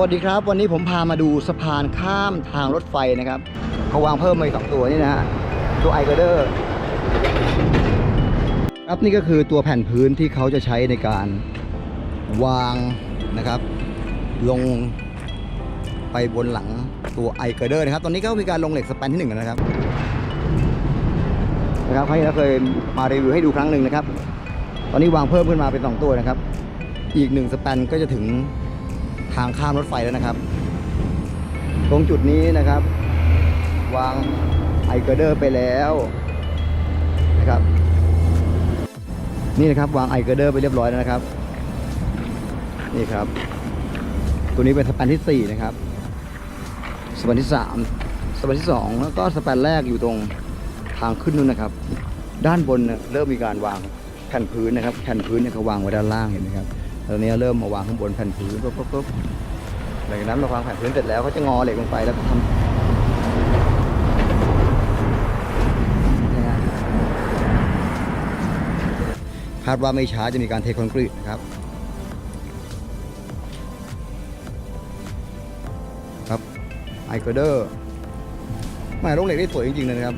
วัสดีครับ วันนี้ผมพามาดูสะพานข้ามทางรถไฟนะครับเขาวางเพิ่มมาอีกสองตัวนี่นะฮะตัวไอเกอร์เดอร์ครับนี่ก็คือตัวแผ่นพื้นที่เขาจะใช้ในการวางนะครับ ลงไปบนหลังตัวไอเกอร์เดอร์นะครับ ตอนนี้ก็มีการลงเหล็กสแปนที่หนึ่งแล้วนะครับนะครับครั้งที่เราเคยมารีวิวให้ดูครั้งหนึ่งนะครับ ตอนนี้วางเพิ่มขึ้นมาเป็นสองตัวนะครับ อีกหนึ่งสแปนก็จะถึง ทางข้ามรถไฟแล้วนะครับ ตรงจุดนี้นะครับ วางไอเกอร์เดอร์ไปแล้วนะครับ นี่นะครับวางไอเกอร์เดอร์ไปเรียบร้อยแล้วนะครับ นี่ครับ ตัวนี้เป็นสแปนที่ 4 นะครับสแปนที่ 3สแปนที่ 2 แล้วก็สแปนแรกอยู่ตรงทางขึ้นนู่นนะครับ ด้านบนเนี่ยเริ่มมีการวางแผ่นพื้นนะครับ แผ่นพื้นเนี่ยเขาวางไว้ด้านล่างเห็นไหมครับ ตอนนี้เริ่มมาวางข้างบนแผ่นพื้นปุ๊บปุ๊บปุ๊บหลังจากนั้นเราวางแผ่นพื้นเสร็จแล้วเขาจะงอเหล็กลงไปแล้วก็ทำคาดว่าไม่ช้าจะมีการเทคอนกรีตนะครับครับไอเกอร์เดอร์แม่ลงเหล็กได้สวยจริงๆเลยนะครับ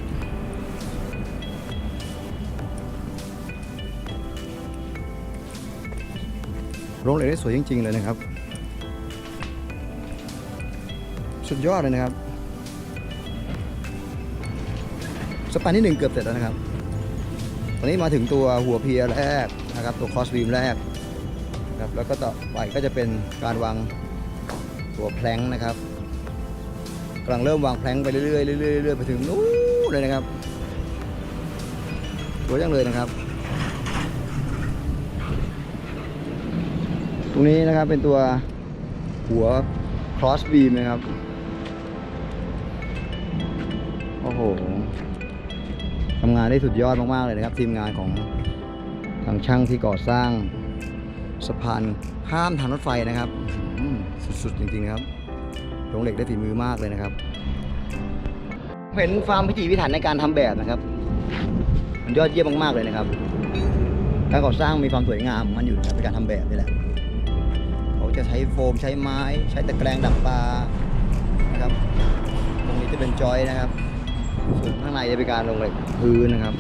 โรงเหล็กได้สวยจริง ๆ เลยนะครับ สุดยอดเลยนะครับ สปันที่หนึ่งเกือบเสร็จแล้วนะครับ ตอนนี้มาถึงตัวหัวเพียแรกนะครับ ตัวคอสบีมแรกครับแล้วก็ต่อไปก็จะเป็นการวางตัวแพลงนะครับกำลังเริ่มวางแพลงไปเรื่อยๆเรื่อยๆเรื่อยๆไปถึงนู้นเลยนะครับสวยจังเลยนะครับ ต รงนี้นะครับเป็นตัวหัว cross beam นะครับ โอ้โหทำงานได้สุดยอดมาก ๆ เลยนะครับ ทีมงานของทางช่างที่ก่อสร้างสะพานข้ามทางรถไฟนะครับ สุด ๆ จริง ๆ ครับโรงเหล็กได้ฝีมือมากเลยนะครับ เห็นความพิถีพิถันในการทำแบบนะครับ มันยอดเยี่ยมมาก ๆ เลยนะครับ การก่อสร้างมีความสวยงามมันอยู่กับในการทำแบบนี่แหละ จะใช้โฟมใช้ไม้ ใช้ตะแกรงดักปลานะครับ ตรงนี้จะเป็นจอยนะครับ ส่วนข้างในจะเป็นการลงเหล็กพื้นนะครับ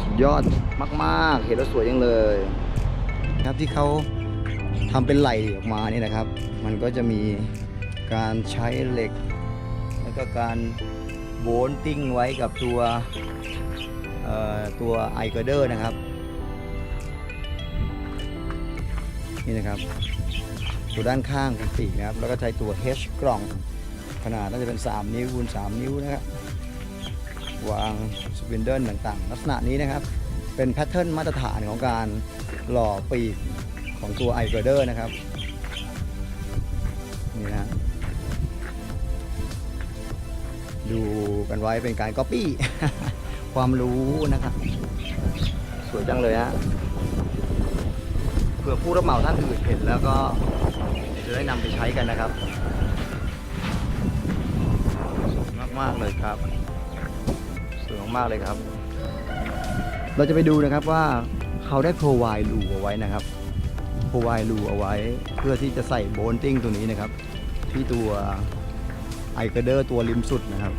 สุดยอดมากๆ เห็นแล้วสวยจังเลย ครับที่เขาทำเป็นไหลออกมานี่นะครับ มันก็จะมีการใช้เหล็ก แล้วก็การโบนติ้งไว้กับตัวตัวไอเกอร์เดอร์นะครับ นี่นะครับตัวด้านข้างเป็นปีกนะครับ แล้วก็ใช้ตัว H กล่องขนาดน่าจะเป็น 3 นิ้วคูณ3นิ้วนะครับ วางสปินเดิลต่างๆ ลักษณะนี้นะครับ เป็นแพทเทิร์นมาตรฐานของการหล่อปีกของตัวไอเกอร์เดอร์นะครับ นี่นะดูกันไว้เป็นการก๊อปปี้ความรู้นะครับ สวยจังเลยฮะ เผื่อผู้รับเหมาท่านอื่นเห็นแล้วก็จะได้นำไปใช้กันนะครับสวยมากๆเลยครับสวยมากๆเลยครับ เราจะไปดูนะครับว่าเขาได้ provide รูเอาไว้นะครับ provide รูเอาไว้ เพื่อที่จะใส่โบนติ้งตัวนี้นะครับ ที่ตัวไอเกร์เดอร์ตัวริมสุดนะครับ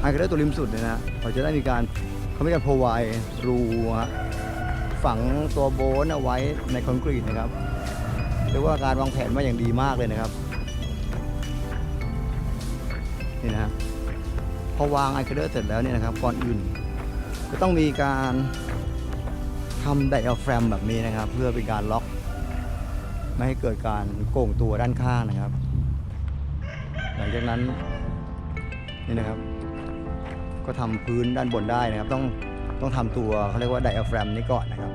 ไอเกร์เดอร์ตัวริมสุดเนี่ยนะเขาจะได้มีการเขามีการ provide รูฮะ ฝังตัวโบนเอาไว้ในคอนกรีตนะครับเรียกว่าการวางแผนมาอย่างดีมากเลยนะครับ นี่นะพอวางไอเดอร์เสร็จแล้วเนี่ยนะครับก่อนอื่นก็ต้องมีการทำไดอะแฟรมแบบนี้นะครับ เพื่อเป็นการล็อก ไม่ให้เกิดการโก่งตัวด้านข้างนะครับ หลังจากนั้นนี่นะครับ ก็ทำพื้นด้านบนได้นะครับต้อง ต้องทำตัวเขาเรียกว่าไดอะแฟรมนี้ก่อนนะครับ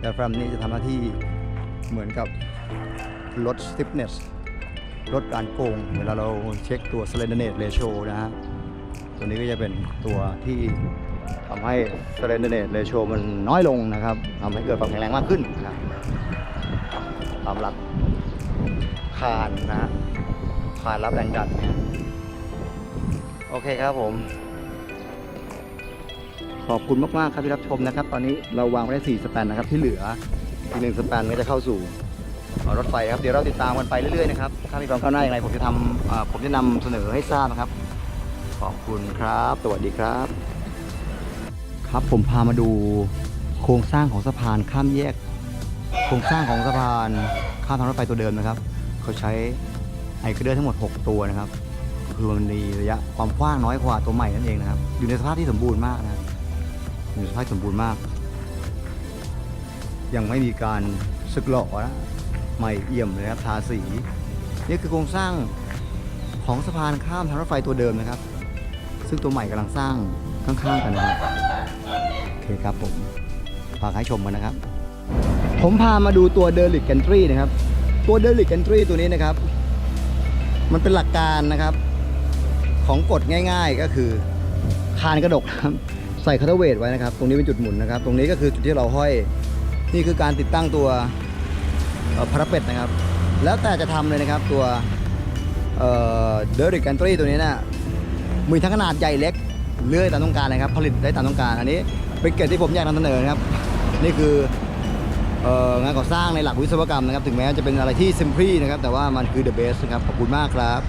ไดอะแฟรมนี้จะทำหน้าที่เหมือนกับลด stiffness ลดการโกง เวลาเราเช็คตัว slenderness ratio นะฮะตัวนี้ก็จะเป็นตัวที่ทำให้ slenderness ratio มันน้อยลงนะครับทำให้เกิดความแข็งแรงมากขึ้นนะครับตามหลักคานนะฮะคานรับแรงดันเนี่ยโอเคครับผม ขอบคุณมากๆครับที่รับชมนะครับ ตอนนี้เราวางไว้ได้4สแปนนะครับที่เหลืออีกหนึ่งสแปนก็จะเข้าสู่รถไฟครับเดี๋ยวเราติดตามกันไปเรื่อยๆนะครับถ้ามีความก้าวหน้าอย่างไรผมจะทำผมจะนำเสนอให้ทราบนะครับ ขอบคุณครับ สวัสดีครับ ครับผมพามาดูโครงสร้างของสะพานข้ามแยก โครงสร้างของสะพานข้ามทางรถไฟตัวเดิมนะครับเขาใช้ไอเกระเดอร์ทั้งหมด 6 ตัวนะครับคือมันมีระยะความกว้างน้อยกว่าตัวใหม่นั่นเองนะครับ อยู่ในสภาพที่สมบูรณ์มากนะครับ อยู่สภาพสมบูรณ์มาก ยังไม่มีการสึกหล่อนะใหม่เอี่ยมเลยครับทาสี นี่คือโครงสร้างของสะพานข้ามทางรถไฟตัวเดิมนะครับ ซึ่งตัวใหม่กำลังสร้างข้างๆกันนะครับโอเคครับผมฝากให้ชมกันนะครับ ผมพามาดูตัวเดลิกแกนทรีนะครับ ตัวเดลิกแกนทรีตัวนี้นะครับ มันเป็นหลักการนะครับ ของกฎง่าย ๆก็คือคานกระดกนะครับ ใส่คาร์ทเวทไว้นะครับ ตรงนี้เป็นจุดหมุนนะครับ ตรงนี้ก็คือจุดที่เราห้อย นี่คือการติดตั้งตัวพราเป็ดนะครับ แล้วแต่จะทำเลยนะครับตัวเดลิกแกนทรีตัวนี้นะมีทั้งขนาดใหญ่เล็กเลื่อยตามต้องการเลยครับ ผลิตได้ตามต้องการ อันนี้เป็นเกรดที่ผมอยากนำเสนอนะครับ นี่คืองานก่อสร้างในหลักวิศวกรรมนะครับ ถึงแม้จะเป็นอะไรที่ซิมพลีนะครับ แต่ว่ามันคือ the best นะครับ ขอบคุณมากครับ